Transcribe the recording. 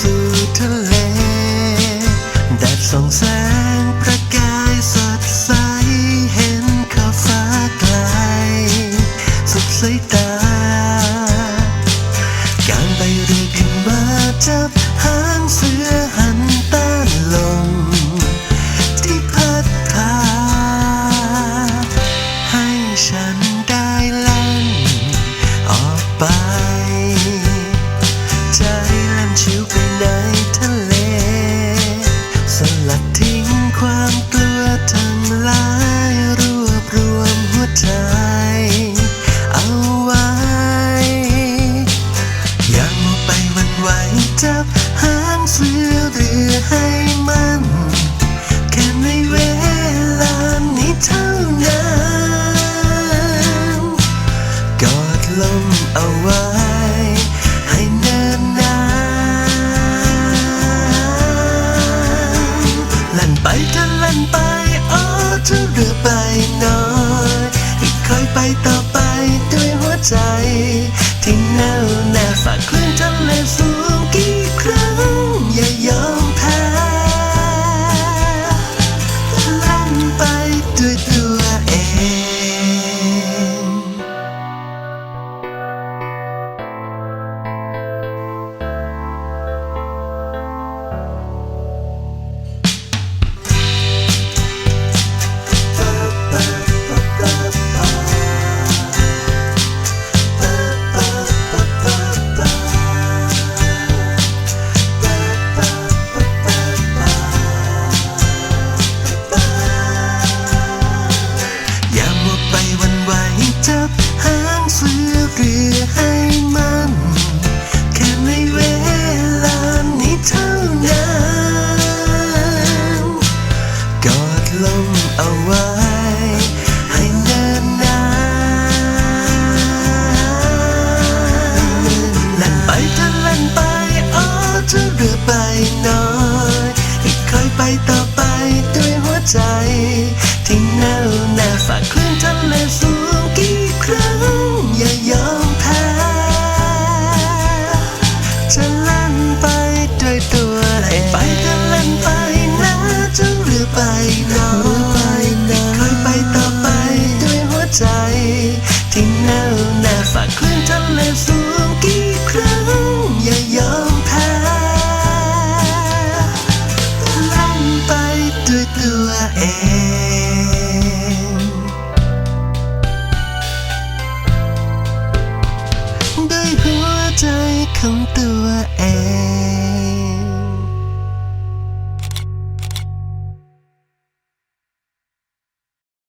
สู่ทะเลแดดส่องแสงประกายสดใส เห็นข้าฟ้าไกล สุดสายตา การไปเรือขึ้นมาจับหางเสือหันต้านลมที่พัดพา ให้ฉันได้ลั่นออกไป หางเสือเรือให้มันแค่ในเวลานี้เท่านั้นกอดลมเอาไว้ให้เนินนาลั่นไปจะลั่นไปอ๋อจะเรือไปน้อยให้คอยไปต่อไปด้วยหัวใจ จับหางเสือเรือให้มันแค่ในเวลานี้เท่านั้นกอดลมเอาไว้ให้เนินนานลั่นไปจะลั่นไปอ๋อจะเรือไปน้อยให้คอยไปต่อไปด้วยหัวใจ รือไปน้อยคอยไปต่อไปด้วยหัวใจ ที่แน่วแน่ฝากคลื่นทะเลสูงกี่ครั้ง อย่ายอมแพ้ลั่นไปด้วยตัวเองด้วยหัวใจของตัวเอง